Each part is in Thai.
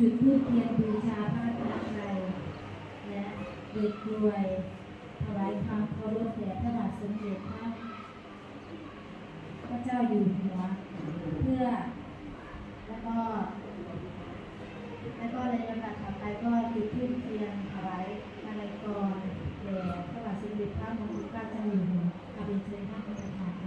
จุดทูปเทียนบูชาพระรัตนตรยและเด็กรวยถวายความเคารพแด่พระบาทสมเด็จพระพระเจ้าอยู่หัวเพื่อ แล้วก็ แล้วก็ในลำดับถัดไปก็จุดทูปเทียนถวายอะไรกรแด่พระบาทสมเด็จพระมงกุฎเกล้าเจ้าอยู่หัวขอบคุณเชิญท่านประธาน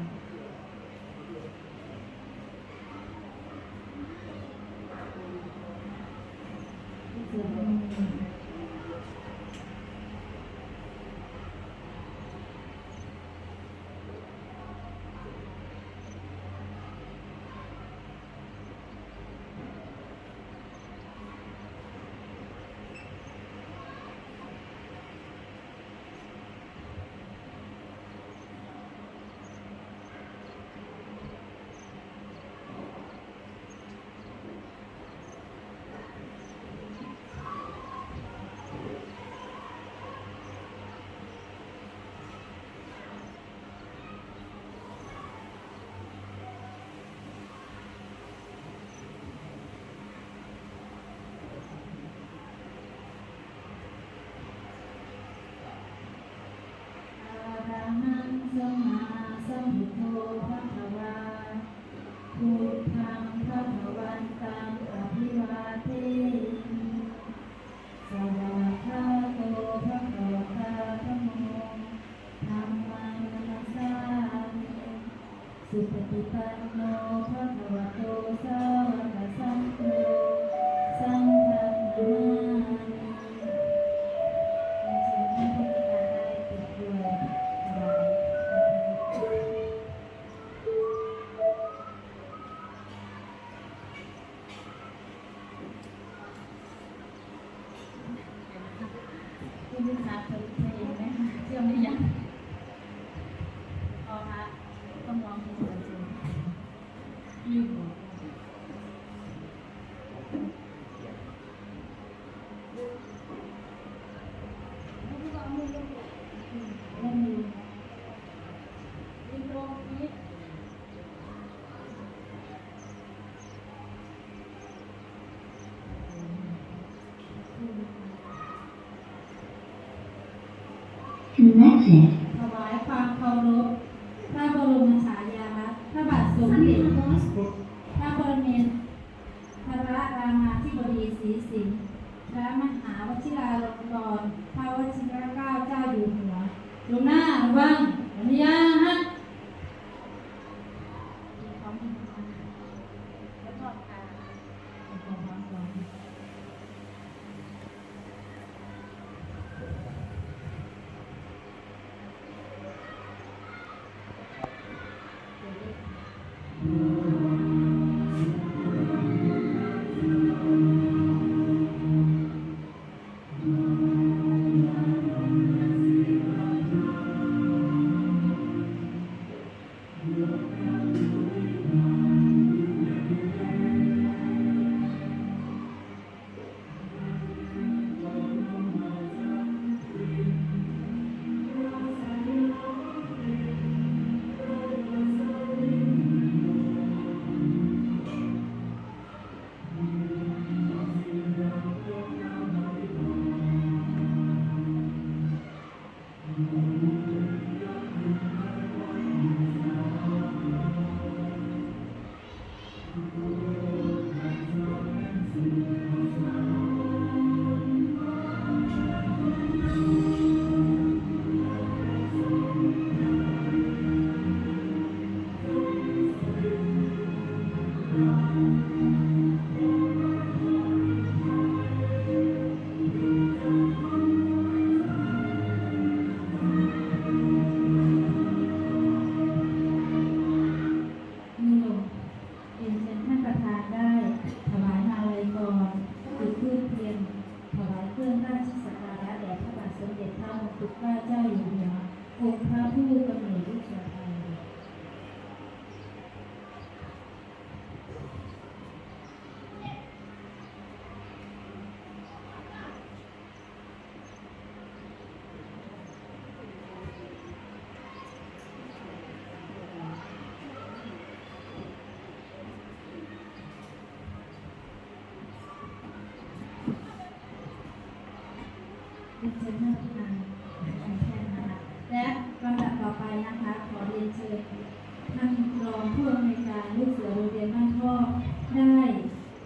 Imagine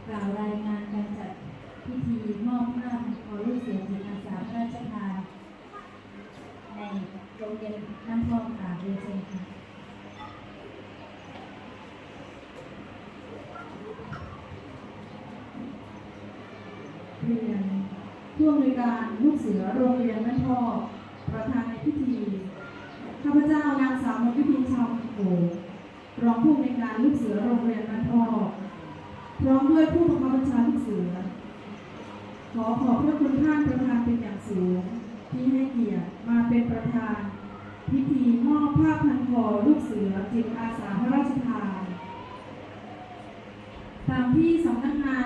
กล่าวรายงานการจัดพิธีมอบผ้าพันคอลูกเสือจิตอาสาพระราชทานในโรงเรียนบ้านพ่อค่ะเรียนเชิญค่ะเรียนผู้อำนวยการลูกเสือโรงเรียนแม่พ่อประธานในพิธีข้าพเจ้านางสาวมนพิพินชาวโขรองผู้อำนวยการลูกเสือโรงเรียนแม่พ่อ ร้อมด้วยผู้บังคับบัญชาลูกเสือ ขอขอบพระคุณท่านประธานเป็นอย่างสูง ที่ให้เกียรติมาเป็นประธาน พิธีมอบผ้าพันคอลูกเสือจิตอาสาพระราชทาน ตามที่สำนักงาน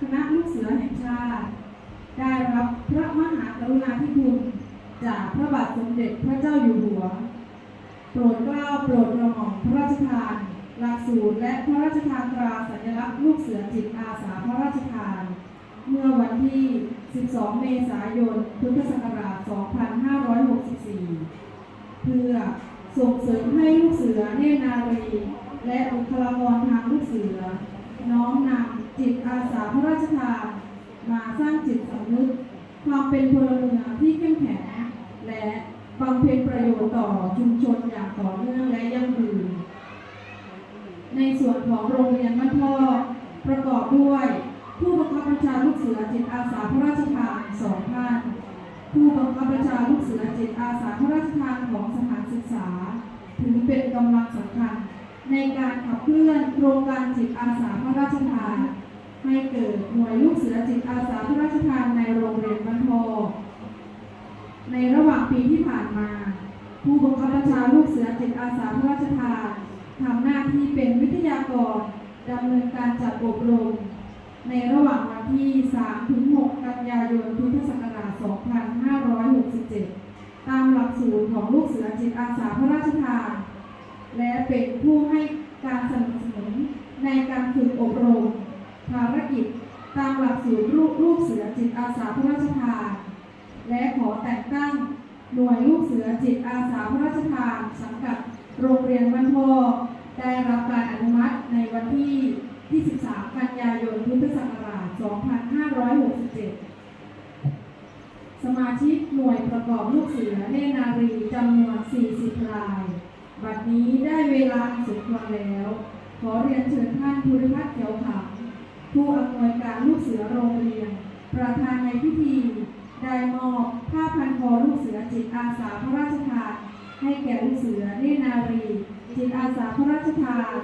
คณะลูกเสือแห่งชาติ ได้รับพระมหากรุณาธิคุณจากพระบาทสมเด็จพระเจ้าอยู่หัว โปรดเกล้าโปรดกระหม่อมพระราชทาน หลักสูตรและพระราชทานตราสัญลักษณ์ลูกเสือจิตอาสาพระราชทาน เมื่อวันที่ 12 เมษายน พุทธศักราช 2564 เพื่อส่งเสริมให้ลูกเสือเนนารีและบุคลากรทางลูกเสือ น้อมนำจิตอาสาพระราชทาน มาสร้างจิตสำนึกความเป็นพลเมืองที่เข้มแข็งและบำเพ็ญประโยชน์ต่อชุมชนอย่างต่อเนื่องและยั่งยืน ในส่วนของโรงเรียนบ้านพ่อประกอบด้วย ผู้บังคับบัญชาลูกเสือจิตอาสาพระราชทานสองท่าน ผู้บังคับบัญชาลูกเสือจิตอาสาพระราชทานของสถานศึกษา ถือเป็นกำลังสำคัญ ในการขับเคลื่อนโครงการจิตอาสาพระราชทาน ให้เกิดหน่วยลูกเสือจิตอาสาพระราชทานในโรงเรียนบ้านพอในระหว่างปีที่ผ่านมา ผู้บังคับบัญชาลูกเสือจิตอาสาพระราชทาน ทำหน้าที่เป็นวิทยากรดำเนินการจัดอบรม ในระหว่างวันที่ 3-6 กันยายน พุทธศักราช 2567 ตามหลักสูตรของลูกเสือจิตอาสาพระราชทาน และเป็นผู้ให้การสนับสนุนในการฝึกอบรม ภารกิจตามหลักสูตรลูกลูกเสือจิตอาสาพระราชทาน และขอแต่งตั้งหน่วยลูกเสือจิตอาสาพระราชทานสังกัด โรงเรียนบ้านพ่อได้รับการอนุมัติในวันที่ 23 กันยายน พุทธศักราช 2567 สมาชิกหน่วยประกอบลูกเสือเนนารีจำนวน 40 ราย บัดนี้ได้เวลาอันสมควรแล้ว ขอเรียนเชิญท่านภูริพัฒน์เขียวขำผู้อำนวยการลูกเสือโรงเรียน ประธานในพิธี ได้มอบผ้าพันคอลูกเสือจิตอาสาพระราชทาน ให้แก่ลูกเสือเนนารีจิตอาสาพระราชทาน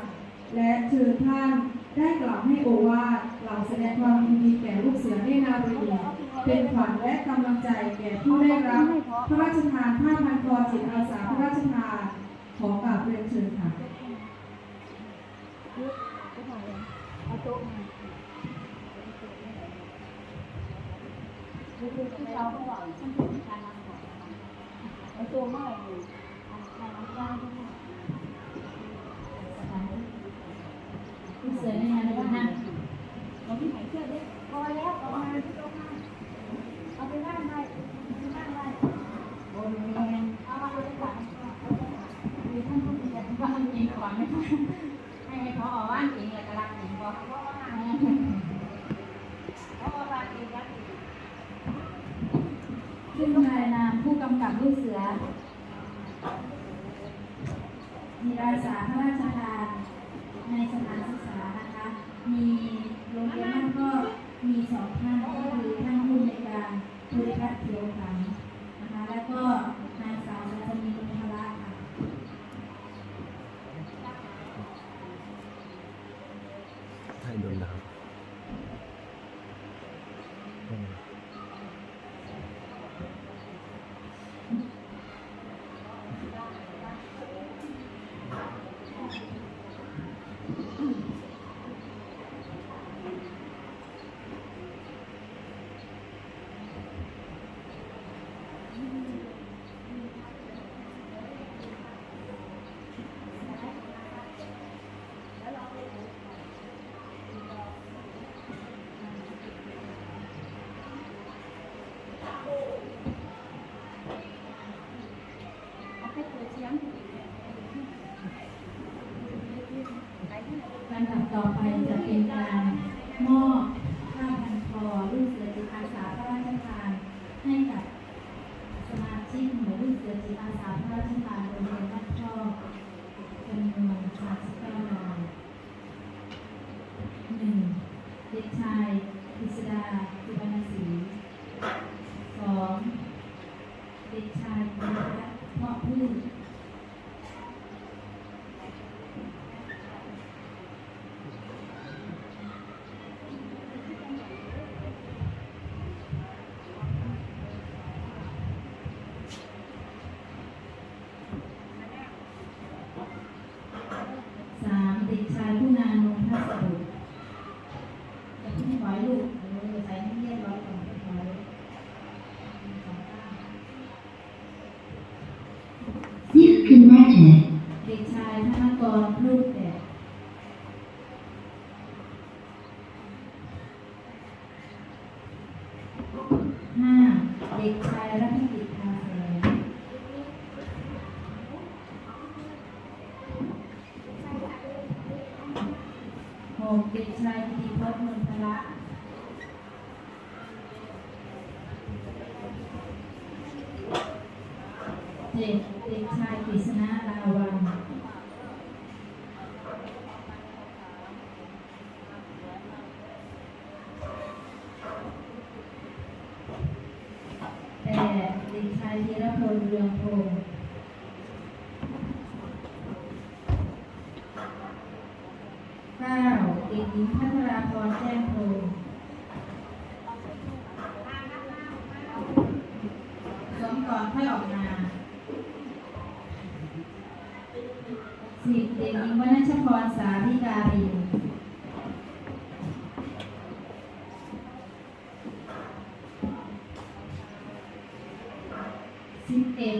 และเชิญท่านได้กล่าวให้โอวาทกล่าวแสดงความยินดีแก่ลูกเสือเนนารีเป็นขวัญและกำลังใจแก่ผู้ได้รับ พระราชทานผ้าพันคอจิตอาสาพระราชทานขอกราบเรียนเชิญค่ะเอาโต๊ะมาดูที่เราเขาบอกฉันถึงการนั่งก่อนเอาตัวมาเลย การนั่งได้ด้วยลูกเสือในงานเลยนะเราที่ไห่เชื่อได้พอแล้วเอามาที่โต๊ะมาเอา ใช่ 19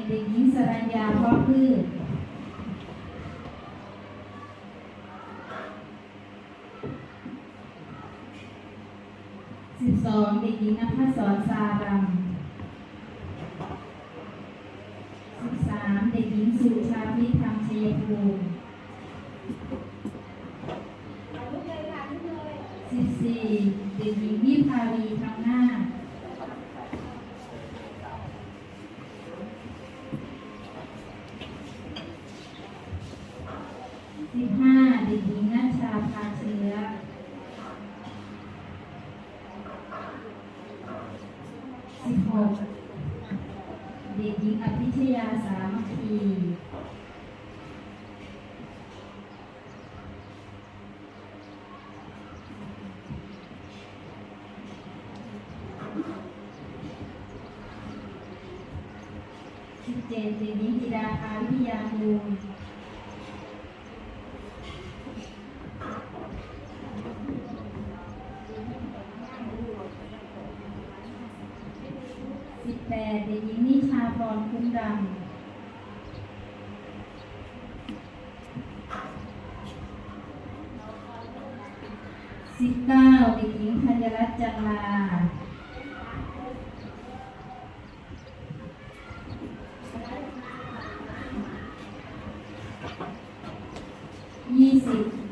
เด็กหญิงสรัญญาพ่อพืช เด็กหญิงอภิชยาสามัคคีสิบเจ็ดเด็กหญิงจิดาภาวิทยาภูมิ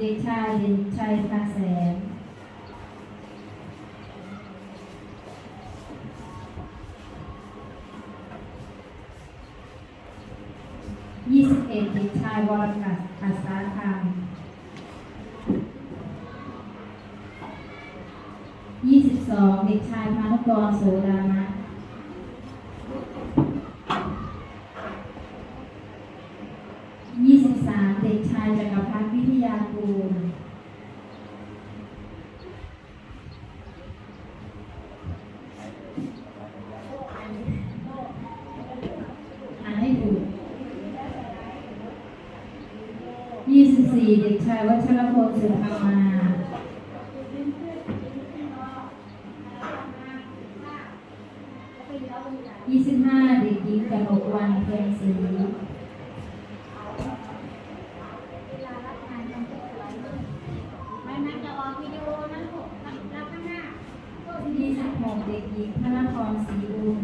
เด็กชายเด่นชัยพาแสนยี่สิบเอ็ดเด็กชายวรกัสอาสาคามยี่สิบสองเด็กชายพานุกรโสราม 25เด็กหญิงกนกวันเพ็ญศรี26เด็กหญิงพระนครศรีอุ่น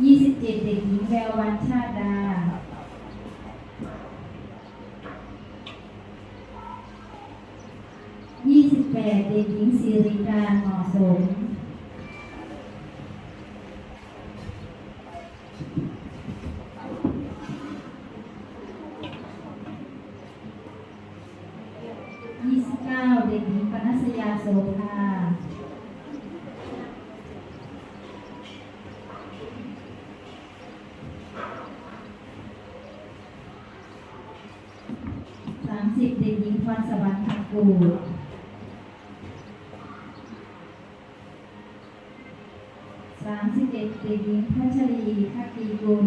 27เด็กหญิงแวววันชาดาามสิบเด็กหญิงพรสวรรค์ผักกูสามสิบเอ็ดเด็กหญิงพัชรีคัตตีกุล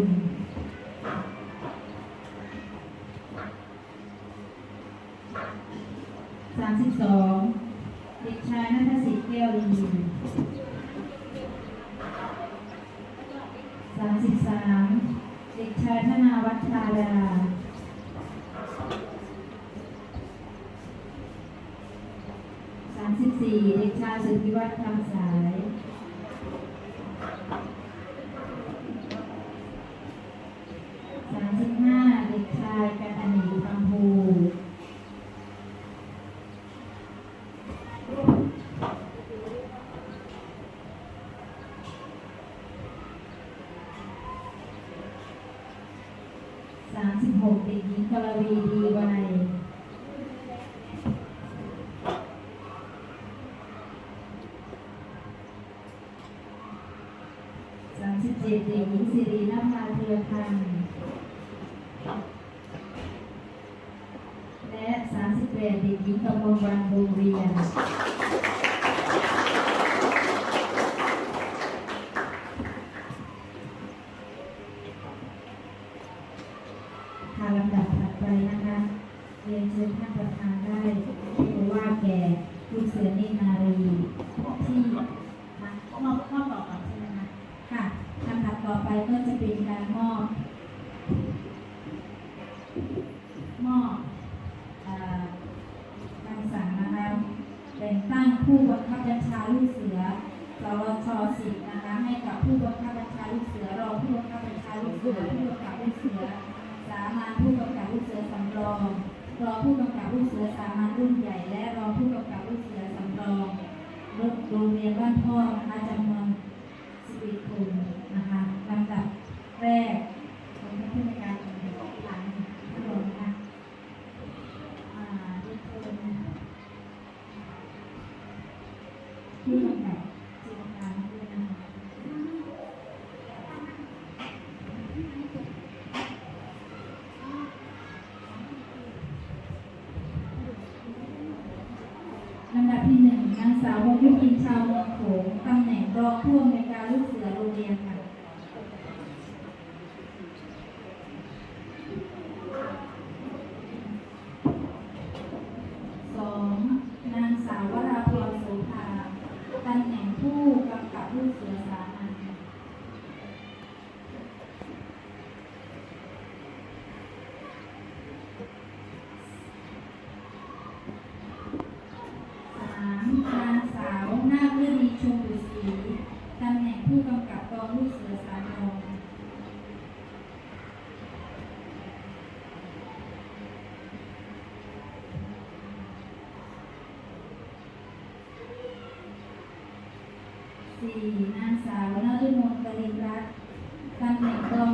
ลำดับที่หนึ่งนางสาววงยุพินชาวเมืองโขงตำแหน่งรองผู้อำนวยการลูกเสือโรงเรียนค่ะ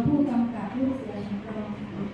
ผู้กำกับผู้เสือของเรา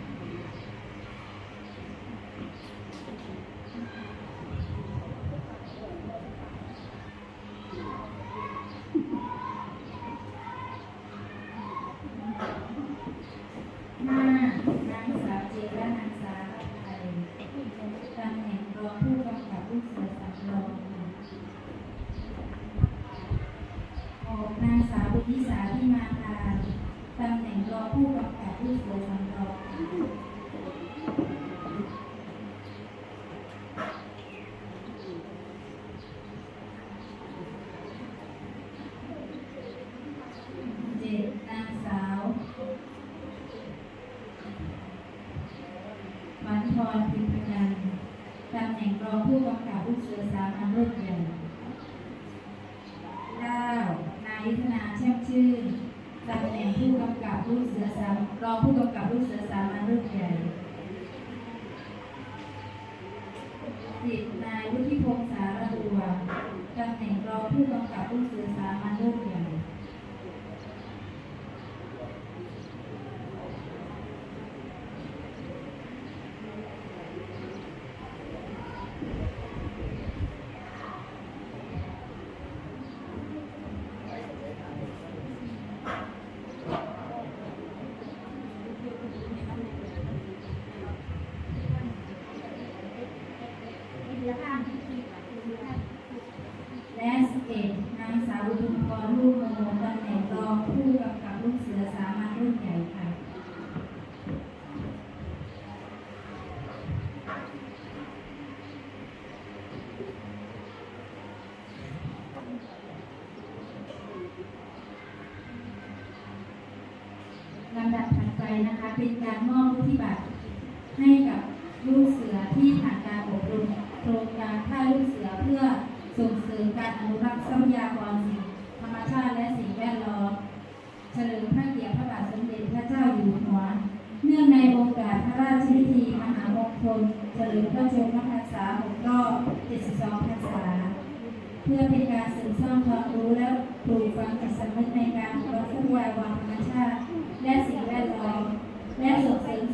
ตำแหน่งผู้กำกับลูกเสือสามรองผู้กำกับลูกเสือสามารุ่นใหญ่สิบนายวุฒิพงษ์สารตัวตำแหน่งรองผู้กำกับลูกเสือ การมอบวุฒิบัตร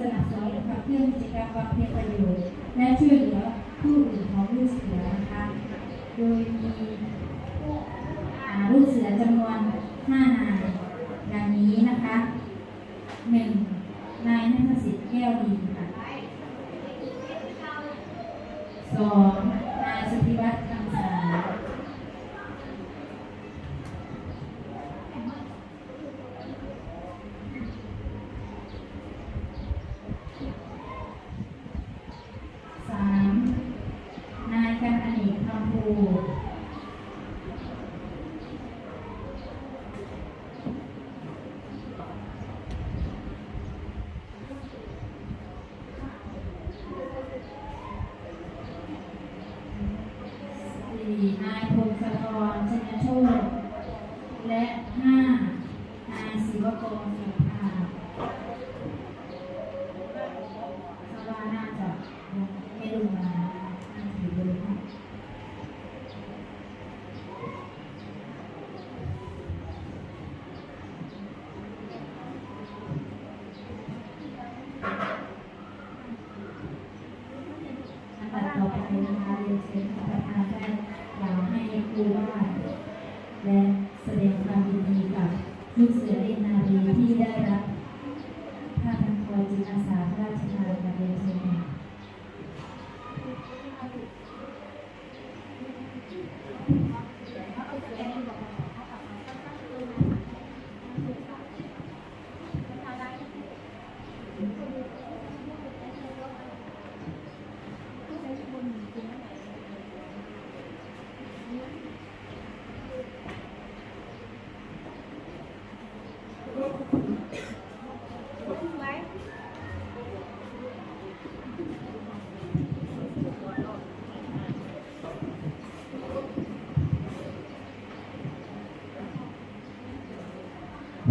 สนับสนุนขับเคลื่อนกิจกรรมบำเพ็ญประโยชน์และช่วยเหลือผู้อื่นของลูกเสือนะคะ โดยมีลูกเสือจำนวน5นายดังนี้นะคะหนึ่งนายนัทสิทธิ์แก้วดีค่ะสองนายสุธิวัฒน์คำสาสามนายกันอเนกคำภูสี่นายพงศธรชนโชคและห้านาย ศิวกรสุภาสวาน่าจะไม่ลงมาน่าถือเบอร์ให้ ลำดับต่อไปนะคะเรียนเชิญท่านประธานได้กล่าวให้ครูว่าและแสดงความยินดีกับลูกเสือเล่นนารีที่ได้รับผ้าพันคอจิตอาสาพระราชทานมาเรียนเชิญค่ะ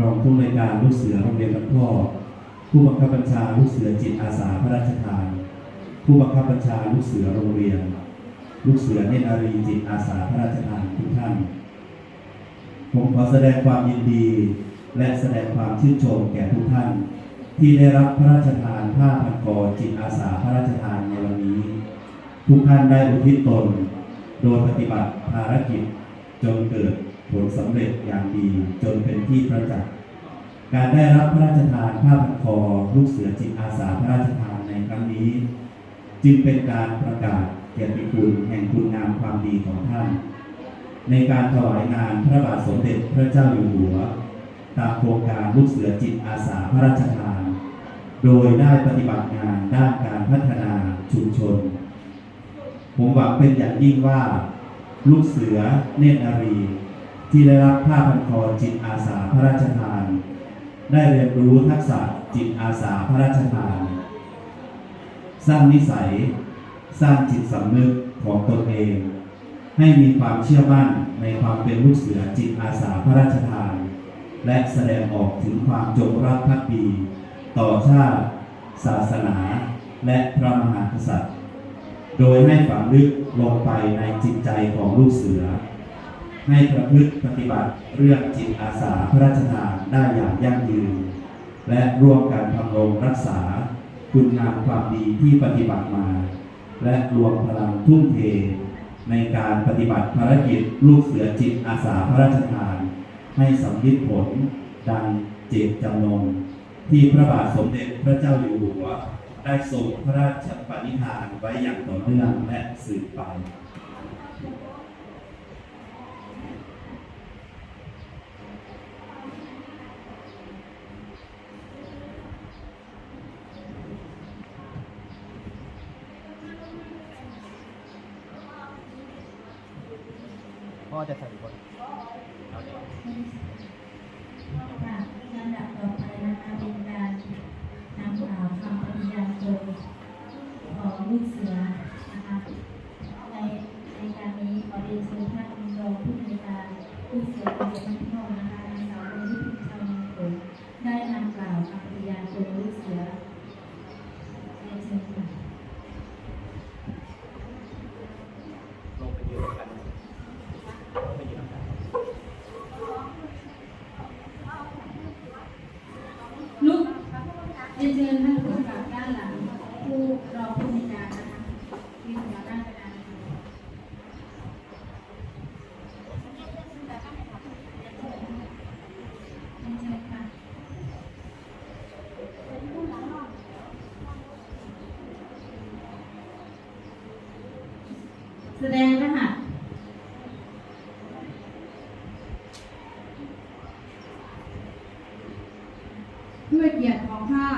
รองผู้ในวยการลูกเสือโรงเรียนลำพ่อผู้บังคับบัญชาลูกเสือจิตอาสาพระราชทาน ผู้บังคับบัญชาลูกเสือโรงเรียน ลูกเสือเนตรอารีจิตอาสาพระราชทานทุกท่าน ผมขอแสดงความยินดี และแสดงความชื่นชมแก่ทุกท่าน ที่ได้รับพระราชทานผ้าพันคอจิตอาสาพระราชทานในวันนี้ ทุกท่านได้อุทิศตน โดยปฏิบัติภารกิจจนเกิด ผลสำเร็จอย่างดีจนเป็นที่ประจักษ์การได้รับพระราชทานผ้าพันคอลูกเสือจิตอาสาพระราชทานในครั้งนี้ จึงเป็นการประกาศเกียรติคุณแห่งคุณงามความดีของท่าน ในการถวายงานพระบาทสมเด็จพระเจ้าอยู่หัว ตามโครงการลูกเสือจิตอาสาพระราชทาน โดยได้ปฏิบัติงานด้านการพัฒนาชุมชน ผมหวังเป็นอย่างยิ่งว่า ลูกเสือเนตรนารี ที่ได้รับผ้าพันคอจิตอาสาพระราชทาน ได้เรียนรู้ทักษะจิตอาสาพระราชทาน สร้างนิสัย สร้างจิตสำนึกของตนเอง ให้มีความเชื่อมั่นในความเป็นลูกเสือจิตอาสาพระราชทาน และแสดงออกถึงความจงรักภักดี ต่อชาติ ศาสนา และพระมหากษัตริย์ โดยให้ฝังลึกลงไปในจิตใจของลูกเสือ ให้ประพฤติปฏิบัติเรื่องจิตอาสาพระราชทานได้อย่างยั่งยืน และร่วมกันทำรงรักษาคุณงามความดีที่ปฏิบัติมา และรวมพลังทุ่มเท ในการปฏิบัติภารกิจลูกเสือจิตอาสาพระราชทาน ให้สำลิดผลดังเจตจำนงที่พระบาทสมเด็จพระเจ้าอยู่หัว ได้ทรงพระราชปณิธานไว้อย่างต่อเนื่องและสืบไป สดงรหัสด้วยเกียรติของข้า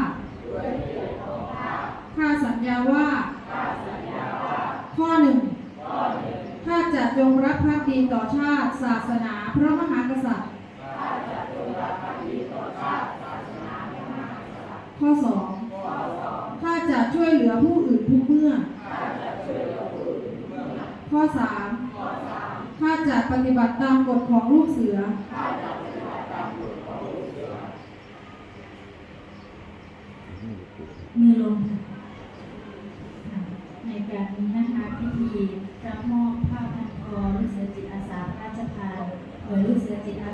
ข้าสัญญาว่า ข้อหนึ่งข้าจะจงรักภักดีต่อชาติศาสนา बात